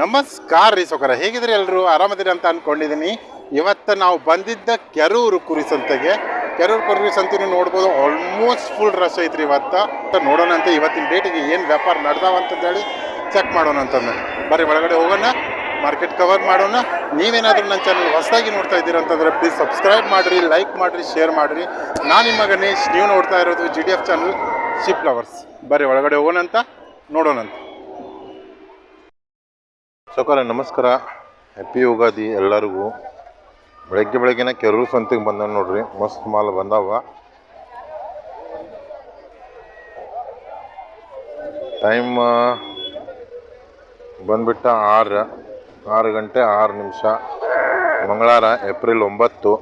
ನಮಸ್ಕಾರ ರೀ ಸೋಕರ, ಹೇಗಿದ್ರಿ ಎಲ್ಲರೂ ಆರಾಮದಿರಿ ಅಂತ ಅಂದ್ಕೊಂಡಿದ್ದೀನಿ ಇವತ್ತು ನಾವು ಬಂದಿದ್ದ ಕೆರೂರು ಕುರಿ ಸಂತೆಗೆ, ಕೆರೂರು ಕುರಿ ಸಂತೆನೂ ನೋಡ್ಬೋದು ಆಲ್ಮೋಸ್ಟ್ ಫುಲ್ ರಶ್ ಐತ್ರಿ ಇವತ್ತು. ನೋಡೋಣ ಅಂತ, ಇವತ್ತಿನ ಡೇಟಿಗೆ ಏನು ವ್ಯಾಪಾರ ನಡೆದಾವ ಅಂತಂದೇಳಿ ಚೆಕ್ ಮಾಡೋಣ ಅಂತಂದು. ಬರೀ ಒಳಗಡೆ ಹೋಗೋಣ ಮಾರ್ಕೆಟ್ ಕವರ್ ಮಾಡೋಣ. ನೀವೇನಾದರೂ ನನ್ನ ಚಾನಲ್ ಹೊಸದಾಗಿ ನೋಡ್ತಾ ಇದ್ದೀರಾ ಅಂತಂದರೆ ಪ್ಲೀಸ್ ಸಬ್ಸ್ಕ್ರೈಬ್ ಮಾಡಿರಿ ಲೈಕ್ ಮಾಡಿರಿ ಶೇರ್ ಮಾಡಿರಿ. ನಾನು ನಿಮ್ಮ ಗಣೇಶ್, ನೀವು ನೋಡ್ತಾ ಇರೋದು G D F channel sheep lovers ಬರೀ ಒಳಗಡೆ ಹೋಗೋಣ ಅಂತ ನೋಡೋಣಂತ ಸೌಕರ್ಯ, ನಮಸ್ಕಾರ. ಹ್ಯಾಪಿ ಯುಗಾದಿ ಎಲ್ಲರಿಗೂ. ಬೆಳಗ್ಗೆ ಬೆಳಗ್ಗೆನ ಕೆರೂರು ಸಂತಿಗೆ ಬಂದ ನೋಡ್ರಿ. ಮಸ್ತ್ ಮಾಲ್ ಬಂದಾವ. ಟೈಮ್ ಬಂದ್ಬಿಟ್ಟ ಆರು ಆರು ಗಂಟೆ ಆರು ನಿಮಿಷ. ಮಂಗಳವಾರ ಏಪ್ರಿಲ್ ಒಂಬತ್ತು.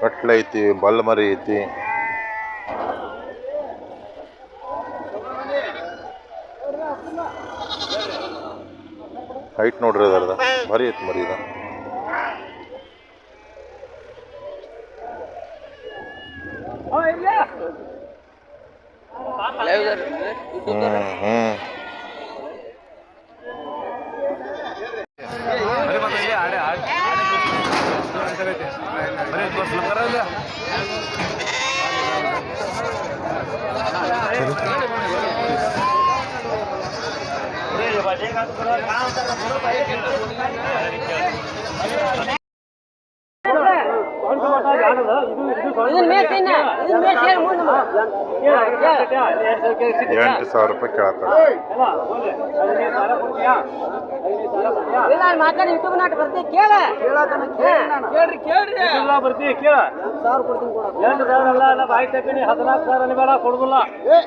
ಕಟ್ಲೆ ಐತಿ, ಬಲ್ಮರಿ ಐತಿ. ಹೈಟ್ ನೋಡ್ರಿ ಅದರದ ಮರಿ ಐತಿ ಮರಿ ಇದು ಹ್ಮ್ ಹ್ಮ್ ಎಂಟು ಸಾವಿರ ರೂಪಾಯಿ ಕೇಳ್ತಾರೆ. ಮಾತಾಡಿ ಯೂಟ್ಯೂಬ್ ನಾಟ ಬರ್ತಿ ಕೇಳ ಕೇಳ್ರಿ ಕೇಳ್ರಿ ಬರ್ತೀವಿ ಕೇಳ. ಎಂಟು ಸಾವಿರ ಅಲ್ಲ ಅಲ್ಲ ಬಾಯಿ ತಕ್ಕಣಿ ಹದಿನಾಲ್ಕು ಸಾವಿರ ಅನ್ಬೇಡ ಕೊಡುದಿಲ್ಲ ಏ,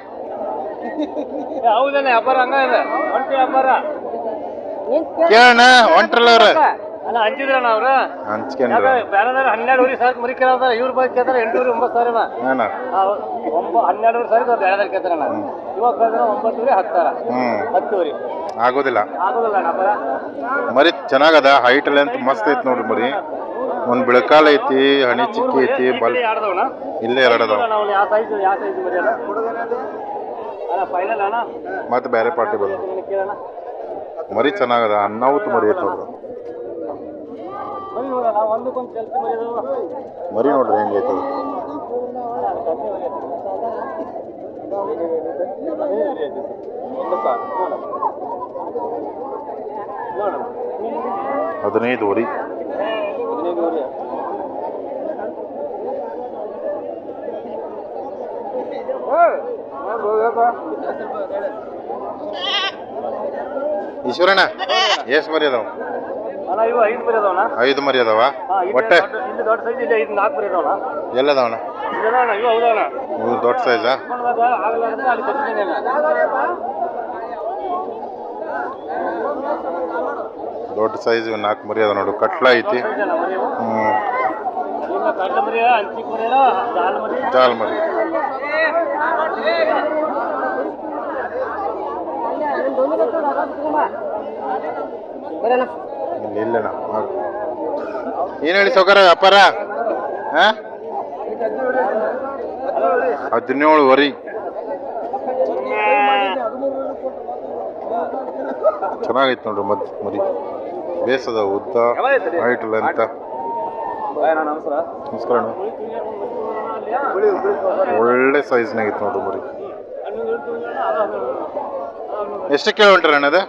ಹೌದೇನೆ ವ್ಯಾಪಾರ ಹಂಗ ಇದೆ. ಒಂಟಿ ವ್ಯಾಪಾರ. ಕೇಳಣ ಹೊಂಟ್ರಲ್ಲ ಅವ್ರ ಅಲ್ಲ ಹಂಚಿದ್ರಣ ಅವ್ರ? ಹಂಚ್ಕೊಂಡ್ರ. ಬೇರೆದಾರ ಹನ್ನೆರಡುವರೆ ಸಾವಿರ ಮರಿ ಕೇಳ್ತಾರ ಇವ್ರ ಬಗ್ಗೆ ಕೇಳ್ತಾರೆ ಎಂಟೂವರೆ ಒಂಬತ್ತು ಸಾವಿರ ಏನ? ಒಂಬ ಹನ್ನೆರಡುವರೆ ಸಾವಿರ ಬೇರೆದಾರ ಕೇಳ್ತಾರಣ್ಣ. ಇವಾಗ ಕೇಳಿದ್ರೆ ಒಂಬತ್ತೂರಿ ಹತ್ತು ಸಾವಿರ. ಹ್ಮ್. ಹತ್ತುವರೆ. ಆಗೋದಿಲ್ಲ. ಆಗೋದಿಲ್ಲ ಮರಿ ಚೆನ್ನಾಗದ ಹೈಟ್ ಲೆಂತ್ ಮಸ್ತ್ ಐತಿ ನೋಡ್ರಿ ಮರಿ. ಒಂದ್ ಬಿಳಕಾಲ ಐತಿ ಹಣಿ ಚಿಕ್ಕಿ ಐತಿ ಬಲ್ ಇಲ್ಲೇ ಎರಡದ ಅದಾವ ನಾವು ಯಾವ ಸೈಜ್ ಯಾವ ಸೈಜ್ ಮರಿ ಅಲ್ಲ ಅಲ್ಲ ಫೈನಲ್ ಅಣ್ಣ? ಮತ್ತೆ ಬೇರೆ ಪಾರ್ಟಿ ಬಂದ ನಿನಗೆ ಕೇಳೋಣ ಮರಿ ಚೆನ್ನಾಗದ? ಅನ್ನಾವತ್ತು ಮರಿ ಐತಿ ನೋಡ್ರಿ? ಮರಿ ನೋಡ್ರಿ ಅದು ಹದಿನೈದು ವರಿ. ಈಶ್ವರಣ್ಣ ಎಷ್ಟು ಮರಿ ಅದಾವ ಐದು ಮರಿ ಅದಾವ ಒಟ್ಟೆ ಎಲ್ಲದವಣ ಇವು ದೊಡ್ಡ ಸೈಜಾ ದೊಡ್ಡ ಸೈಜ್ ನಾಲ್ಕು ಮರಿ ಅದ ನೋಡು ಕಟ್ಲ ಐತಿ ಹ್ಞೂ ಜಾಲ ಮರಿ ಜಾಲ್ ಮರಿ ಬರೋಣ ಇಲ್ಲಿ ಇಲ್ಲಣ್ಣ ಏನು ಹೇಳಿ ಸೌಕರ ವ್ಯಾಪಾರ? ಹದಿನೇಳು ವರಿ. ಚೆನ್ನಾಗೈತೆ ನೋಡ್ರಿ ಮದ್ ಮರಿ. ಬೇಸದ, ಉದ್ದ ಹೈಟ್ ಲೆಂತ ನಮಸ್ಕಾರ. ಒಳ್ಳೆ ಸೈಜ್ನಾಗಿತ್ತು ನೋಡ್ರಿ ಮರಿ. ಎಷ್ಟು ಕಿಲೋಮೀಟರ್ ಹೊಂಟ್ರಿ ಅಣ್ಣ ಅದು?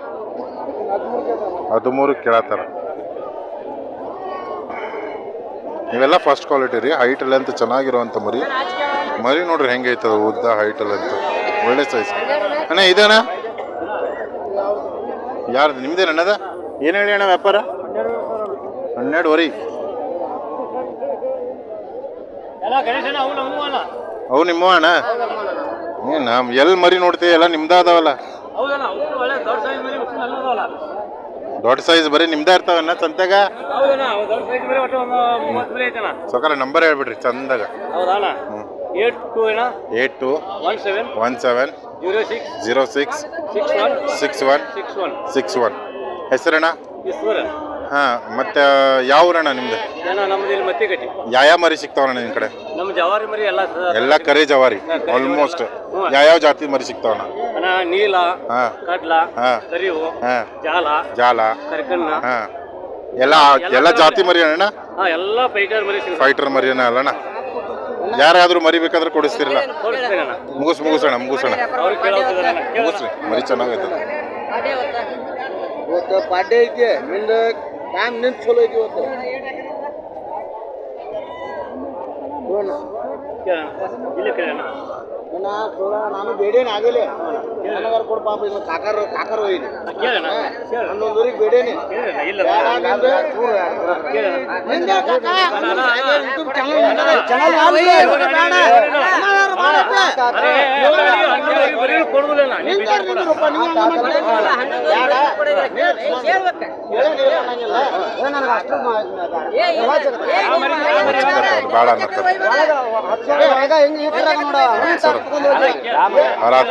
ಹದಿಮೂರು ಕೇಳತ್ತಾರ. ಇವೆಲ್ಲ ಫಸ್ಟ್ ಕ್ವಾಲಿಟಿ ರೀ ಹೈಟ್ ಲೆಂತ್ ಚೆನ್ನಾಗಿರುವಂಥ ಮರಿ. ಮರಿ ನೋಡ್ರಿ ಹೆಂಗೈತೆ ಐತದ ಉದ್ದ ಹೈಟ್ ಲೆಂತ್ ಒಳ್ಳೆ ಸೈಜ್ ಅಣ್ಣ ಇದೇನಾ ಯಾರ್ದು ನಿಮ್ದೇನ ಅಣ್ಣದ ಏನು ಹೇಳಿ ಅಣ್ಣ ವ್ಯಾಪಾರ? ಹನ್ನೆರಡು ವರಿ. ಎಲ್ಲ ಗಣೇಶನ ಅವು ನಮ್ಮ ಅಣ್ಣ. ಏನು ನಮ್ ಎಲ್ಲಿ ಮರಿ ನೋಡ್ತೀವಿ ಎಲ್ಲ ನಿಮ್ದ ಅದಾವಲ್ಲ ಒಳ್ಳೆ ದೊಡ್ಡ ಸೈಜ್ ಮರಿ ಉಪ್ಪು ಅಲ್ಲದವಲ್ಲ ದೊಡ್ಡ ಸೈಜ್ ಬರೀ ನಿಮ್ದ ಇರ್ತಾವಣ್ಣ ಚಂದಾಗ ಹೌದಣ್ಣ ಅವು ದೊಡ್ಡ ಸೈಜ್ ಮರಿ ಒಟ್ಟು ಒಂದು ಮೂವತ್ತು ಮರಿ ಐತಣ್ಣ. ಸೊಕರ ನಂಬರ್ ಹೇಳ್ಬಿಡ್ರಿ ಚಂದಾಗ. ಹೌದಣ್ಣ. ಏಟ್ ಟು ಅಣ್ಣ eight two one seven. One seven zero six. Zero six six one. Six one six one. Six one. ಹೆಸರಣ್ಣ? Ishwara ಹಾ ಮತ್ತೆ ಯಾವ ಊರಣ್ಣ ನಿಮ್ದು? ಯಾವ ನಮ್ದು ಇಲ್ಲಿ ಮತ್ತಿ ಗಟ್ಟಿ ಯಾವ ಮರಿ ಸಿಗ್ತಾವಣ್ಣ ನಿಮ್ ಕಡೆ? ನಮ್ಮ ಜವಾರಿ ಮರಿ ಎಲ್ಲ ಎಲ್ಲ ಕರೆ ಜವಾರಿ ಆಲ್ಮೋಸ್ಟ್ ಯಾವ್ಯಾವ ಜಾತಿ ಮರಿ ಸಿಗ್ತಾವಣ್ಣ? ಅಣ್ಣ ನೀಲ ಹಾ. ಕಡ್ಲ ಹಾ. ಕರಿವು ಹಾ. ಜಾಲ ಜಾಲ. ಕರ್ಕನ್ನ. ಹಾ. ಎಲ್ಲ ಎಲ್ಲ ಜಾತಿ ಮರಿ ಅಣ್ಣ? ಹಾ ಎಲ್ಲ ಪೈಕರ್ ಮರಿ ಸಿಗ್ತಾವೆ. ಫೈಟರ್ ಮರಿನ ಅಲ್ಲಣ್ಣ ಯಾರಾದ್ರೂ ಮರಿ ಬೇಕಾದ್ರೆ ಕೊಡಿಸ್ತಿರಲ್ಲ? ತೋರಿಸ್ತೇನೆ ಅಣ್ಣ ಮುಗಿಸ್ ಮುಗಿಸೋಣ ಮುಗಿಸೋಣ. ಅವ್ರು ಮುಗಿಸ್ರಿ ಮರಿ ಚೆನ್ನಾಗೈತೆ ಇವತ್ತು ಪಾಡ್ಯ ಐತೆ ಟೈಮ್ ನಿಂತು ಚಲೋ ಐತಿ ಇವತ್ತು ನಾನು ಬೇಡೇನ ಆಗಲಿ ನನಗಾರ ಕೊಡು ಪಾಪ ಇನ್ನು ಕಾಕರ್ ಕಾಕರ್ ಒಯ್ದು ಹನ್ನೊಂದೂರಿಗೆ ಬೇಡೇನಿ ಕೇಳೋಣ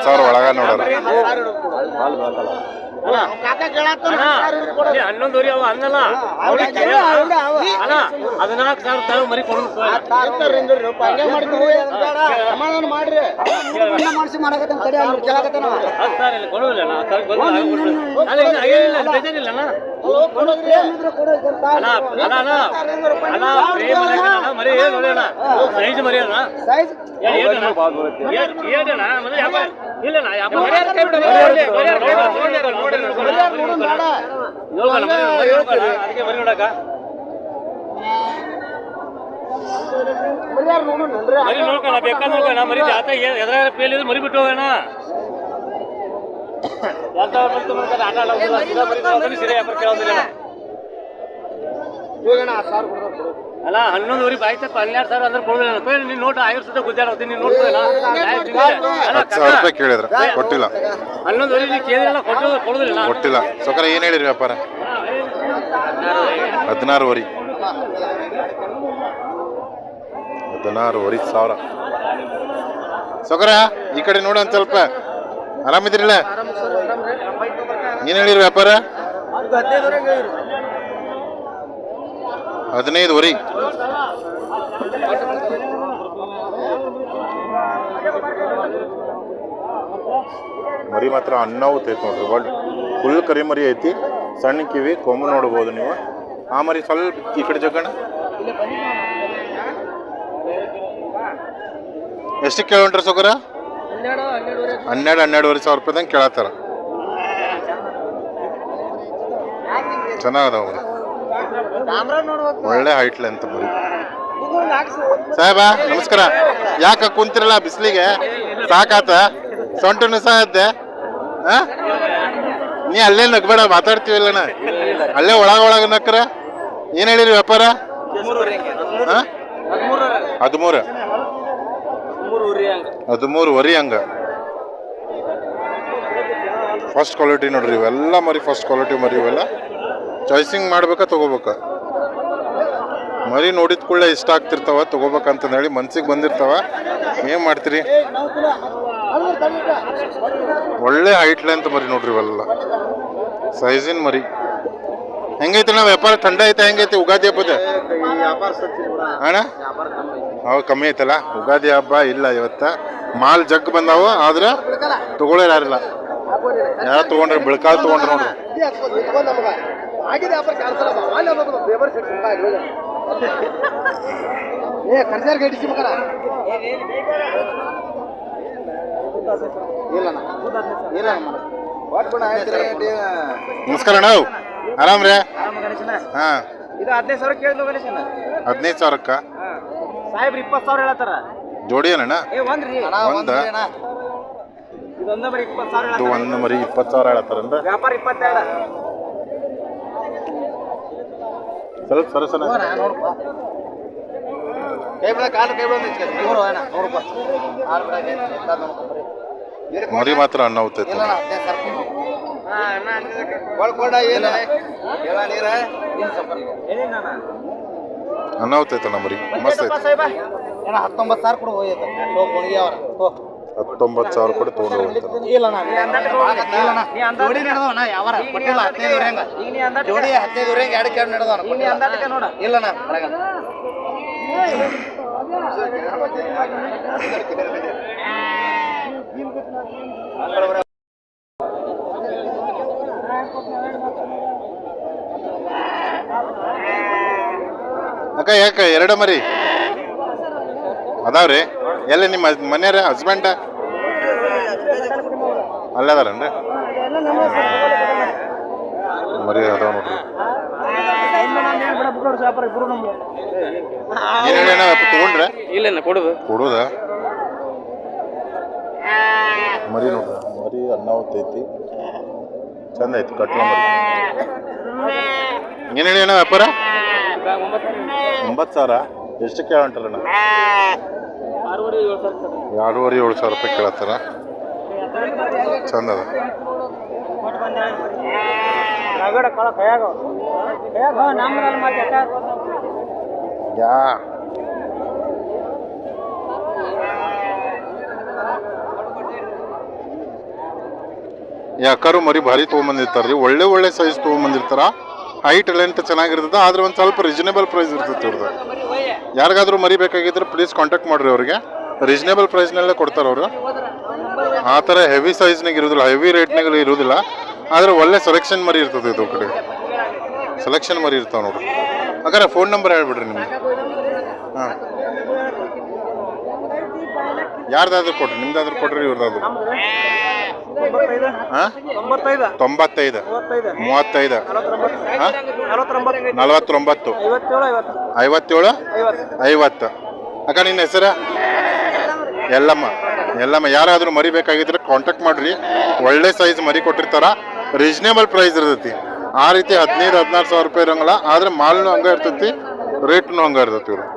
ಸಾವಿರ ಒಳಗ ನೋಡೋರು ಏ, ಹನ್ನೊಂದುವರೆ ಅವ ಅನ್ನಲ್ಲ ಅವ್ರಿಗೆ ಕೇಳ. ಅಲ್ಲ ಹದಿನಾಲ್ಕು ಸಾವಿರ ತಾವು ಮರಿ ಕೊಡು ಸಮಾಧಾನ ಮಾಡ್ರಿ ಮಾಡಿಸಿ ಮಾಡಕತ್ತ ತಡಿ ಅವ್ನು ಕೇಳಕತ್ತಾನ ಹತ್ತು ಸಾವಿರ ಇಲ್ಲ ಕೊಡುದಿಲ್ಲ ನಾ ಸಾವಿರ ಬಂದು ಆಗ್ಬಿಡ್ತದೆ. ಅಲ್ಲ ಇಲ್ಲ ಏನಿಲ್ಲ ಬೇಜಾರಿಲ್ಲ ಅಣ್ಣ ಕೊಡೋದ್ರಿ ಏನಿದ್ರು ಕೊಡು ಅಂತ ಅಣ್ಣ ಅಣ್ಣ ಅಣ್ಣ ಅಣ್ಣ ಪ್ರೇಮ ಲಗ್ನ ಅಣ್ಣ, ಮರಿ ಏನು ನೋಡೋಣ ಸೈಜ್ ಮರಿ ಅಣ್ಣ ಸೈಜ್ ಏ, ಏನಣ್ಣ? ಏ- ಮರಿ ನೋಡ್ಬೇಡ. ಅದಕ್ಕೆ ಮರಿ ನೋಡಕ್ಕ ಮರ್ಯಾರ ನೋಡೋಣ? ಮರಿ ನೋಡ್ಕೊಳ್ಳ ಬೇಕಾದ್ರೆ ನೋಡ್ಕೊಳ್ಳ ಮರಿ ಜಾತ ಎದುರಾಗ ಇದ್ರೆ ಮರಿ ಬಿಟ್ಟು ಹೋಗೋಣ. ಆಟ ಆಡೋದಿಲ್ಲ ಸೀದಾ ವ್ಯಾಪಾರ ಕೇಳೋದಿಲ್ಲ ಹೋಗೋಣ ಆ ಸಾವಿರ ಕೊಡೋದು ಅಲ್ಲ ಹನ್ನೊಂದುವರೆ ಬಾಯಿ ತಪ್ಪ ಹನ್ನೆರಡು ಸಾವಿರ ಅಂದ್ರೆ ಕೊಡೋದಿಲ್ಲ. ಪೇ ನೀನು ನೋಟ ಐವತ್ತು ಸತ ಗುದ್ದಾಡೋದು ನೀನು ನೋಡ್ಬೋದಲ್ಲ ಅಲ್ಲ? ಹತ್ತು ಸಾವಿರ ರೂಪಾಯಿ ಕೇಳಿದ್ರ ಕೊಟ್ಟಿಲ್ಲ. ಹನ್ನೊಂದುವರೆ ನೀವು ಕೇಳಿದ್ರಲ್ಲ ಕೊಟ್ಟು ಕೊಡೋದಿಲ್ಲ. ಕೊಟ್ಟಿಲ್ಲ. ಸೊಕರ ಏನು ಹೇಳಿರಿ ವ್ಯಾಪಾರ? ಹದಿನಾರುವರೆ ಹದಿನಾರುವರೆ ಸಾವಿರ. ಸೊಕರ ಈ ಕಡೆ ನೋಡು ಒಂದು ಸ್ವಲ್ಪ. ಆರಾಮಿದ್ರಿಲ್ಲ ಏನು ಹೇಳಿರಿ ವ್ಯಾಪಾರ? ಹದಿನೈದುವರೆ ಮರಿ ಮಾತ್ರ ಅನ್ನಾವತ್ ಐತೆ ನೋಡ್ರಿ. ಒಳ್ಳೆ ಫುಲ್ ಕರಿ ಮರಿ ಐತಿ. ಸಣ್ಣ ಕಿವಿ ಕೊಂಬು ನೋಡ್ಬೋದು ನೀವು. ಆ ಮರಿ ಸ್ವಲ್ಪ ಈ ಕಡೆ ಜಗಣ ಎಷ್ಟು ಕೇಳೋಣ್ರಿ ಸೋಗರ ಹನ್ನೆರಡು ಹನ್ನೆರಡುವರೆ ಸಾವಿರ ರೂಪಾಯಿದಂಗೆ ಕೇಳತ್ತಾರ. ಚೆನ್ನಾಗದ ಒಳ್ಳೆ ಹೈಟ್ ಲೆಂತ್ ಬರಿ ಸಾಹೇಬ ನಮಸ್ಕಾರ. ಯಾಕ ಕುಂತಿರಲ್ಲ ಬಿಸಿಲಿಗೆ? ಸಾಕಾತ? ಸೊಂಟನು ಸಾಯತ್ತೆ ಇದ್ದೆ. ನೀ ಅಲ್ಲೇ ನಗ್ಬೇಡ ಮಾತಾಡ್ತೀವಲ್ಲಣ್ಣ ಅಲ್ಲೇ ಒಳಗ ಒಳಗ ನಕ್ರ? ಏನ್ ಹೇಳಿರಿ ವ್ಯಾಪಾರ? ಹದಿಮೂರ. ಹದಿಮೂರು ವರಿ ಹಂಗ. ಫಸ್ಟ್ ಕ್ವಾಲಿಟಿ ನೋಡ್ರಿ ಇವೆಲ್ಲ ಮರಿ ಫಸ್ಟ್ ಕ್ವಾಲಿಟಿ ಮರಿ ಇವೆಲ್ಲ. ಚಾಯ್ಸಿಂಗ್ ಮಾಡ್ಬೇಕಾ ತಗೋಬೇಕ? ಮರಿ ನೋಡಿದ ಕೂಡಲೇ ಇಷ್ಟ ಆಗ್ತಿರ್ತಾವ ತಗೋಬೇಕಂತ ಹೇಳಿ ಮನ್ಸಿಗೆ ಬಂದಿರ್ತಾವ. ಏನ್ ಮಾಡ್ತೀರಿ? ಒಳ್ಳೆ ಹೈಟ್ ಲೆಂತ್ ಮರಿ ನೋಡ್ರಿ ಇವೆಲ್ಲ. ಸೈಜಿನ ಮರಿ. ಹೆಂಗೈತಣ್ಣ ವ್ಯಾಪಾರ ಥಂಡ ಐತೆ, ಹೆಂಗೈತಿ? ಉಗಾದಿ ಹಬ್ಬದ? ಅಣ್ಣ? ಅವು ಕಮ್ಮಿ ಐತಲ್ಲ? ಉಗಾದಿ ಹಬ್ಬ ಇಲ್ಲ ಇವತ್ತ. ಮಾಲ್ ಜಗ್ ಬಂದಾವ, ಆದ್ರೆ ತಗೊಳ್ಳೋರು ಯಾರಿಲ್ಲ. ಯಾರು ತಗೊಂಡ್ರಿ ಬಿಳ್ಕಾಲ್ ತಗೊಂಡ್ರಿ ನೋಡ್ರಿ. ಆಗಿದೆ ಅಪ್ಪ ಕ್ಯಾನ್ಸಲ್ ಅದ ಅಲ್ಲಿ ಹೋಗೋದು ಪೇಪರ್ ಸೆಟ್ ಏ ಖರ್ಚಾರ್ ಗಡಿಸಿ ಮಗನ ಇಲ್ಲ ಇಲ್ಲ ನಮಸ್ಕಾರ ಅಣ್ಣ. ಆರಾಮ್ರಿ? ಹಾ. ಇದು ಹದಿನೈದು ಸಾವಿರ ಗಣೇಶನ ಹದಿನೈದು ಸಾವಿರಕ್ಕ? ಸಾಹೇಬ್ರ ಇಪ್ಪತ್ತು ಸಾವಿರ ಹೇಳತ್ತಾರ ಜೋಡಿ ಏನಣ್ಣ? ಏ ಒಂದ್ರಿ. ಒಂದ? ಇಪ್ಪತ್ತು ಸಾವಿರ ಇದು ಒಂದು ಮರಿ ಇಪ್ಪತ್ತು ಸಾವಿರ ಹೇಳತ್ತಾರಂದ್ರ ವ್ಯಾಪಾರ ಇಪ್ಪತ್ತೆರಡು ಸ್ವಲ್ಪ ಸರಸನ ನೋಡಪ್ಪ ಕೈ ಬಿಡ ಕಾಲು ಕೈ ಬಿಡ ನೂರು ಅಣ್ಣ ನೂರು ರೂಪಾಯಿ ಆರು ಬಿಡ ಮರಿ ಮಾತ್ರ ಅನ್ನ ಹೋಗ್ತೈತೆ ಅನ್ನ ಹೋಗ್ತೈತಣ್ಣ ಮರಿ. ಮಸ್ತ್ ಐತೆ. ಏನ ಹತ್ತೊಂಬತ್ತು ಸಾವಿರ ಕೊಡು ಹೋಯ್ತು ಹೋಗಿ ಅವರ. ಹತ್ತೊಂಬತ್ತು ಸಾವಿರ ಕೊಟ್ಟು ತೊಗೊಂಡು ಹೋಗ್ತಾರೆ ಅಕ್ಕ ಯಾಕ ಎರಡು ಮರಿ? ಅದಾವ್ರಿ? ಎಲ್ಲಿ ನಿಮ್ಮ ಮನೆಯವ್ರ ಹಸ್ಬೆಂಡ ಅಲ್ಲೇ ಅದಾರನ್ರಿ? ಮರಿ ಅದಾವ ನೋಡ್ರಿ. ಏನ್ ಹೇಳಿ ತಗೊಂಡ್ರೆ? ಇಲ್ಲ ಕೊಡುದು? ಕೊಡೋದ? ಮರಿ ನೋಡ್ರಿ ಮರಿ ಅನ್ನಾವತ್ತೈತಿ ಚಂದ ಐತಿ ಕಟ್ಲ ಮರಿ. ಏನ್ ವ್ಯಾಪಾರ? ಒಂಬತ್ತು ಸಾವಿರ? ಎಷ್ಟು ಕೇಳಂಟಲ್ಲ ಎರಡೂವರೆ ಏಳು ಸಾವಿರ ರೂಪಾಯಿ ಕೇಳತ್ತಾರ? ಚಂದ ಅದ. ಯಾ. ಯಾಕಾರು ಮರಿ ಭಾರಿ ತೊಗೊಂಬಂದಿರ್ತಾರೆ ರೀ ಒಳ್ಳೆ ಒಳ್ಳೆ ಸೈಜ್ ತೊಗೊಂಬಂದಿರ್ತಾರ? ಹೈಟ್ ಲೆಂತ್ ಚೆನ್ನಾಗಿರ್ತದ ಆದ್ರೆ ಒಂದು ಸ್ವಲ್ಪ ರೀಸನೇಬಲ್ ಪ್ರೈಸ್ ಇರ್ತೈತಿ ಇವ್ರದ್ದು ಯಾರಿಗಾದ್ರೂ ಮರಿಬೇಕಾಗಿದ್ರೆ ಪ್ಲೀಸ್ ಕಾಂಟ್ಯಾಕ್ಟ್ ಮಾಡಿರಿ ಅವ್ರಿಗೆ. ರೀಸನೇಬಲ್ ಪ್ರೈಸ್ನಲ್ಲೇ ಕೊಡ್ತಾರೆ ಅವರು. ಆ ಥರ ಹೆವಿ ಸೈಜ್ನಾಗ ಇರೋದಿಲ್ಲ ಹೆವಿ ರೇಟ್ನಾಗ ಇರೋದಿಲ್ಲ. ಆದರೆ ಒಳ್ಳೆ ಸೆಲೆಕ್ಷನ್ ಮರಿ ಇರ್ತದೆ ಇದು ಕಡೆ. ಸೆಲೆಕ್ಷನ್ ಮರಿ ಇರ್ತಾವೆ ನೋಡಿ ಹಾಗಾದ್ರೆ ಫೋನ್ ನಂಬರ್ ಹೇಳ್ಬಿಡ್ರಿ ನಿಮಗೆ. ಹಾಂ. ಯಾರ್ದಾದ್ರೂ ಕೊಡ್ರಿ, ನಿಮ್ದಾದ್ರೂ ಕೊಡ್ರಿ, ಇವ್ರದಾದ್ರು. ತೊಂಬತ್ತೈದು ಮೂವತ್ತೈದು ನಲವತ್ತೊಂಬತ್ತು ಐವತ್ತೇಳು ಐವತ್ತು ಐವತ್ತೇಳು ಐವತ್ತು ಐವತ್ತು ಅಕ್ಕ ನಿನ್ನ ಹೆಸರ ಎಲ್ಲಮ್ಮ ಎಲ್ಲಮ್ಮ ಯಾರಾದರೂ ಮರಿಬೇಕಾಗಿದ್ರೆ ಕಾಂಟ್ಯಾಕ್ಟ್ ಮಾಡ್ರಿ ಒಳ್ಳೆ ಸೈಜ್ ಮರಿ ಕೊಟ್ಟಿರ್ತಾರ ರೀಸನೇಬಲ್ ಪ್ರೈಸ್ ಇರ್ತೈತಿ ಆ ರೀತಿ ಹದಿನೈದು ಹದಿನಾರು ಸಾವಿರ ರೂಪಾಯಿ ಇರೋಂಗಿಲ್ಲ ಆದ್ರೆ ಮಾಲ್ನೂ ಹಂಗ ಇರ್ತೈತಿ ರೇಟ್ನು ಹಂಗ ಇರ್ತೈತಿ ಇವ್ರು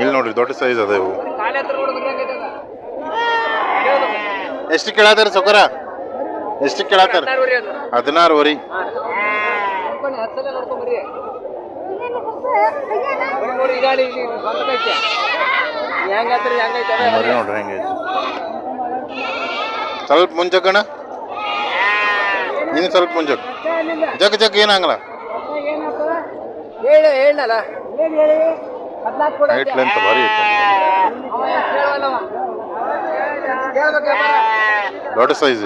ಇಲ್ಲಿ ನೋಡ್ರಿ, ದೊಡ್ಡ ಸೈಜ್ ಅದ ಇವು. ಎಷ್ಟು ಕೇಳತ್ತಾರ ಸೊಕರ? ಎಷ್ಟು ಕೇಳತ್ತಾರ ಹದಿನಾರು ವರಿ. ಸ್ವಲ್ಪ ಮುಂಜಕ್ಕಣ ಇನ್ನು ಸ್ವಲ್ಪ ಮುಂಜಕ್ ಜಗ್ ಜಗ್ ಏನಾಗಲ್ಲ ಹೇಳಿ ಹೇಳಲ್ಲ. ಹೇಳಿ ಹೇಳಿ. ಹದಿನಾಲ್ಕು ಕೊಡ ಹೈಟ್ ಲೆಂತ್ ಭಾರಿ ದೊಡ್ಡ ಸೈಜ್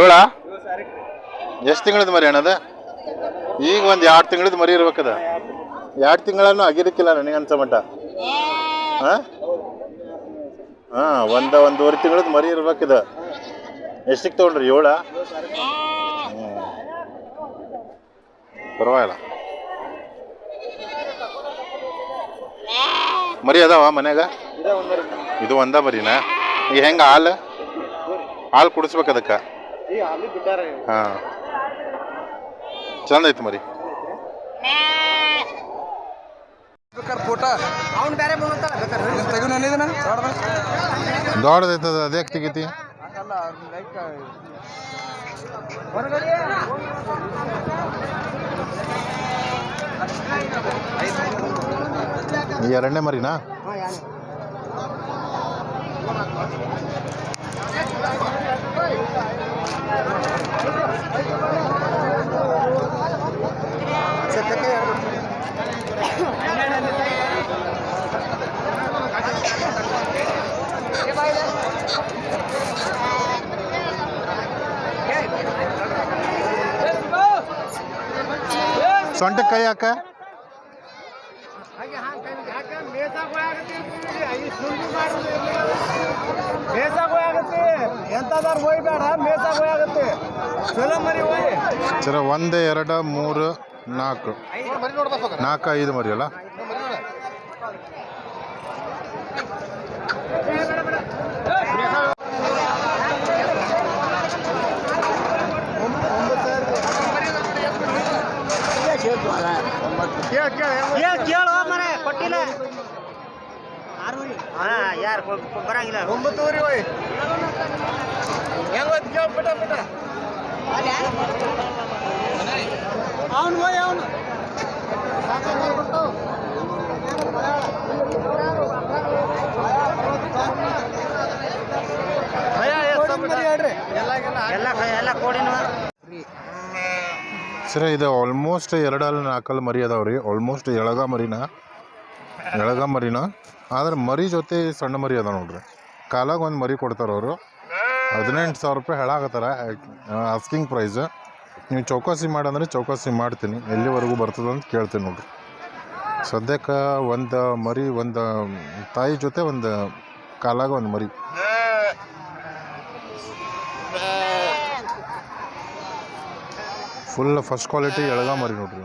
ಏಳ? ಎಷ್ಟು ತಿಂಗಳದ ಮರಿ ಅಣ್ಣದ? ಈಗ ಒಂದು ಎರಡು ತಿಂಗಳದ ಮರಿ ಇರ್ಬೇಕದ. ಎರಡು ತಿಂಗಳನ್ನು ಆಗಿರಕ್ಕಿಲ್ಲ ನನಗೆ ಅನ್ಸೋ ಮಟ್ಟ. ಹಾಂ? ಹಾಂ, ಒಂದು ಒಂದೂವರೆ ತಿಂಗಳದ ಮರಿ ಇರ್ಬೇಕಿದ ಎಷ್ಟಕ್ಕೆ ತೊಗೊಂಡ್ರಿ? ಏಳ? ಪರವಾಗಿಲ್ಲ. ಮರಿ ಅದಾವ ಮನ್ಯಾಗ? ಇದು ಒಂದ ಮರಿನಾ? ಈಗ ಹೆಂಗ ಹಾಲು? ಹಾಲು ಕುಡಿಸ್ಬೇಕು ಅದಕ್ಕೆ. ಹಾಂ. ಚಂದ ಐತಿ ಮರಿ. ಫೋಟೋ? ದೊಡ್ಡದೈತದ ಅದೇ ತೆಗಿತಿ ಈ ಎರಡನೇ ಮರಿನಾ ಸೊಂಟ ಕೈ ಹಾಕ ಮೇಸಾಗ ಹೋಗುತ್ತೆ ಎಂತದಾರು ಹೋಯ್ಬೇಡ ಮೇಸಾಗ ಹೋಗುತ್ತೆ ಚಲೋ ಕೈ ಹೋಗಿ ಸರ ಒಂದು ಎರಡು ಮೂರು ನಾಲ್ಕು. ನಾಲ್ಕು ಐದು ಮರಿ ಅಲ್ಲ? ಕೇಳ ಮರ ಕೊಟ್ಟಿಲ್ಲ. ಯಾರು ಬರಂಗಿಲ್ಲ. ಒಂಬತ್ತುವರೆ ಹೋಯ್. ಹೆಂಗ ಕೇಳ ಪಟ ಪಟ. ಅವನು ಹೋಯ್ ಅವನು ಎಲ್ಲ ಎಲ್ಲ ಕೋಡಿನ ಸರ್, ಇದು ಆಲ್ಮೋಸ್ಟ್ ಎರಡಲ್ಲಿ ನಾಲ್ಕಲ್ಲಿ ಮರಿ ಅದಾವೆ ರೀ. ಆಲ್ಮೋಸ್ಟ್ ಎಳಗ ಮರಿನ ಎಳಗ ಮರಿನ. ಆದ್ರೆ ಮರಿ ಜೊತೆ ಸಣ್ಣ ಮರಿ ಅದ ನೋಡ್ರಿ. ಕಾಲಾಗ ಒಂದು ಮರಿ ಕೊಡ್ತಾರೆ ಅವರು. ಹದಿನೆಂಟು ಸಾವಿರ ರೂಪಾಯಿ ಹೇಳಾಕತ್ತಾರ ಆಸ್ಕಿಂಗ್ ಪ್ರೈಸ್ ನೀವು ಚೌಕಾಸಿ ಮಾಡಂದ್ರೆ ಚೌಕಾಸಿ ಮಾಡ್ತೀನಿ. ಎಲ್ಲಿವರೆಗೂ ಬರ್ತದೆ ಅಂತ ಕೇಳ್ತೀನಿ ನೋಡ್ರಿ. ಸದ್ಯಕ್ಕೆ ಒಂದು ಮರಿ, ಒಂದು ತಾಯಿ ಜೊತೆ ಒಂದು ಕಾಲಾಗ ಒಂದು ಮರಿ. ಫುಲ್ ಫಸ್ಟ್ ಕ್ವಾಲಿಟಿ ಎಳಗ ಮರಿ ನೋಡ್ರಿ